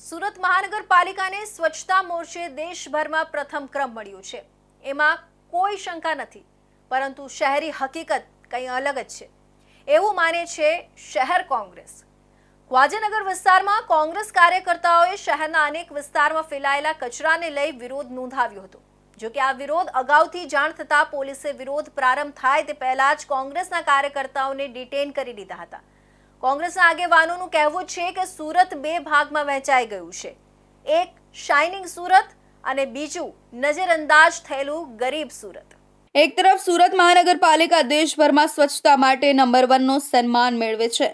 સુરત મહાનગરપાલિકાને સ્વચ્છતા મોરચે દેશભરમાં પ્રથમ ક્રમ મળ્યો છે. એમાં કોઈ શંકા નથી, પરંતુ શહેરી હકીકત કંઈ અલગ જ છે. એવું માને છે શહેર કોંગ્રેસ. ખ્વાજાનગર વિસ્તારમાં કોંગ્રેસ કાર્યકર્તાઓએ શહેરના અનેક વિસ્તારમાં ફેલાયેલા કચરાને લઈ વિરોધ નોંધાવ્યો હતો. જો કે આ વિરોધ અગાઉથી જાણ થતાં પોલીસે વિરોધ પ્રારંભ થાય તે પહેલા જ કોંગ્રેસના કાર્યકર્તાઓને ડિટેન કરી દીધા હતા. કોંગ્રેસના આગેવાનોનું કહેવું છે કે સુરત બે ભાગમાં વહેંચાઈ ગયું છે. એક શાઇનિંગ સુરત અને બીજું નજરઅંદાજ થયેલું ગરીબ સુરત. એક તરફ સુરત મહાનગરપાલિકા દેશભરમાં સ્વચ્છતા માટે નંબર વનનું સન્માન મેળવે છે.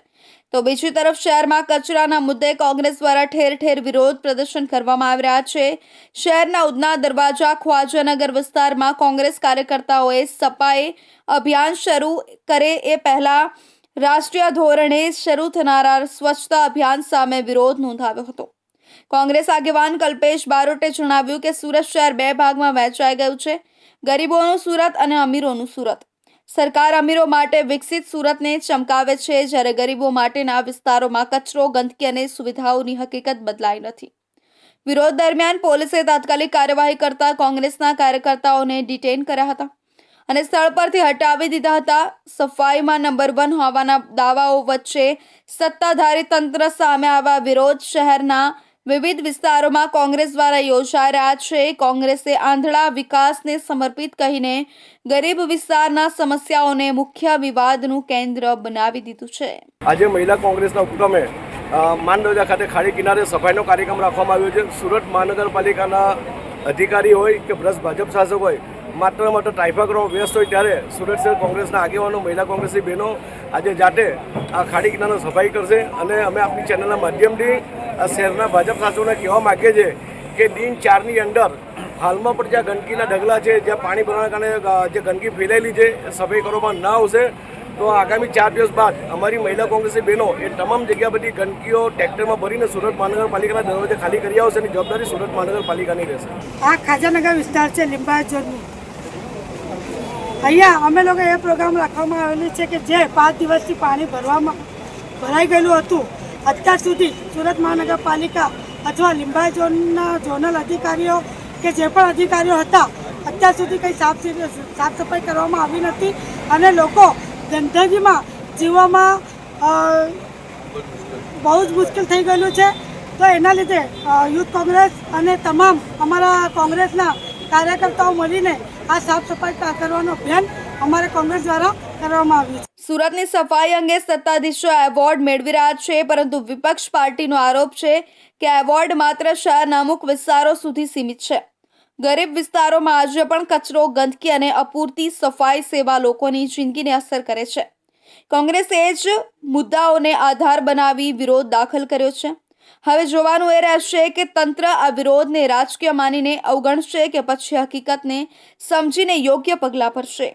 તો બીજી તરફ શહેરમાં કચરાના મુદ્દે કોંગ્રેસ દ્વારા ઠેર ઠેર વિરોધ પ્રદર્શન કરવામાં આવી રહ્યા છે. શહેરના ઉદના દરવાજા, ખ્વાજાનગર વિસ્તારમાં કોંગ્રેસ કાર્યકર્તાઓએ સપાએ અભિયાન શરૂ કરે એ પહેલા રાષ્ટ્રીય ધોરણે શરૂ થનારા સ્વચ્છતા અભિયાન સામે વિરોધ નોંધાવ્યો હતો. કોંગ્રેસ આગેવાન કલ્પેશ બારોટે જણાવ્યું કે સુરત શહેર બે ભાગમાં વહેંચાઈ ગયું છે, ગરીબોનું સુરત અને અમીરોનું સુરત. સરકાર અમીરો માટે વિકસિત સુરતને ચમકાવે છે, જ્યારે ગરીબો માટેના વિસ્તારોમાં કચરો, ગંદકી અને સુવિધાઓની હકીકત બદલાઈ નથી. વિરોધ દરમિયાન પોલીસે તાત્કાલિક કાર્યવાહી કરતા કોંગ્રેસના કાર્યકર્તાઓને ડિટેન કર્યા હતા. અને સ્થળ પરથી હટાવી દીધા હતા. સફાઈમાં નંબર વન હોવાના દાવાઓ વચ્ચે સત્તાધારી તંત્ર સામે આવા વિરોધ શહેરના વિવિધ વિસ્તારોમાં કોંગ્રેસ દ્વારા યોજાઈ રહ્યા છે. કોંગ્રેસે આંધળા વિકાસને સમર્પિત કહીને ગરીબ વિસ્તારના સમસ્યાઓને મુખ્ય વિવાદનું કેન્દ્ર બનાવી દીધું છે. આજે મહિલા કોંગ્રેસના ઉપક્રમે માનદરજા ખાતે ખાડી કિનારે સફાઈનો કાર્યક્રમ રાખવામાં આવ્યો છે. સુરત મહાનગરપાલિકાના અધિકારી હોય કે ભ્રષ્ટ ભાજપ શાસક હોય માત્ર માત્ર ટ્રાફિક વ્યસ્ત હોય ત્યારે સુરત શહેર કોંગ્રેસના આગેવાનો, મહિલા કોંગ્રેસની બહેનો આજે જાતે આ ખાડી કિનારો સફાઈ કરશે અને અમે આપણી ચેનલના માધ્યમથી આ શહેરના ભાજપ શાસકોને કહેવા માગીએ છીએ કે દિન ચારની અંદર હાલમાં પણ જ્યાં ગંદકીના ઢગલા છે, જ્યાં પાણી ભરવાના કારણે જે ગંદકી ફેલાયેલી છે સફાઈ કરવામાં ના આવશે, તો આગામી ચાર દિવસ બાદ અમારી મહિલા કોંગ્રેસની બહેનો એ તમામ જગ્યા બધી ગંદકીઓ ટ્રેક્ટરમાં ભરીને સુરત મહાનગરપાલિકાના દરવાજે ખાલી કરી આવશે અને જવાબદારી સુરત મહાનગરપાલિકાની રહેશે. આ ખાજાનગર વિસ્તાર છે લિંબાયત અહીંયા અમે લોકો એ પ્રોગ્રામ રાખવામાં આવેલી છે કે જે પાંચ દિવસથી પાણી ભરવામાં, ભરાઈ ગયેલું હતું. અત્યાર સુધી સુરત મહાનગરપાલિકા અથવા લિંબાયત ઝોનના ઝોનલ અધિકારીઓ કે જે પણ અધિકારીઓ હતા, અત્યાર સુધી કંઈ સાફ સાફ સફાઈ કરવામાં આવી નથી અને લોકો ગંદકીમાં જીવવામાં બહુ જ મુશ્કેલ થઈ ગયેલું છે. તો એના લીધે યુથ કોંગ્રેસ અને તમામ અમારા કોંગ્રેસના કાર્યકર્તાઓ મળીને આ સાફ સફાઈ કરવાનો પ્લાન અમારે કોંગ્રેસ દ્વારા કરવામાં આવ્યું છે. સુરતની સફાઈ અંગે સત્તાધીશો એવોર્ડ મેળવી રહ્યા છે, પરંતુ વિપક્ષ પાર્ટીનો આરોપ છે કે એવોર્ડ માત્ર શહેરના અમુક વિસ્તારો સુધી સીમિત છે. ગરીબ વિસ્તારોમાં આજે પણ કચરો, ગંદકી અને અપૂરતી સફાઈ સેવા લોકોની જિંદગીને અસર કરે છે. કોંગ્રેસે જ મુદ્દાઓને આધાર બનાવી વિરોધ દાખલ કર્યો છે. હવે જોવાનું એ રહેશે કે તંત્ર આ વિરોધને રાજકીય માનીને અવગણશે કે પછી હકીકતને સમજીને યોગ્ય પગલાં ભરશે.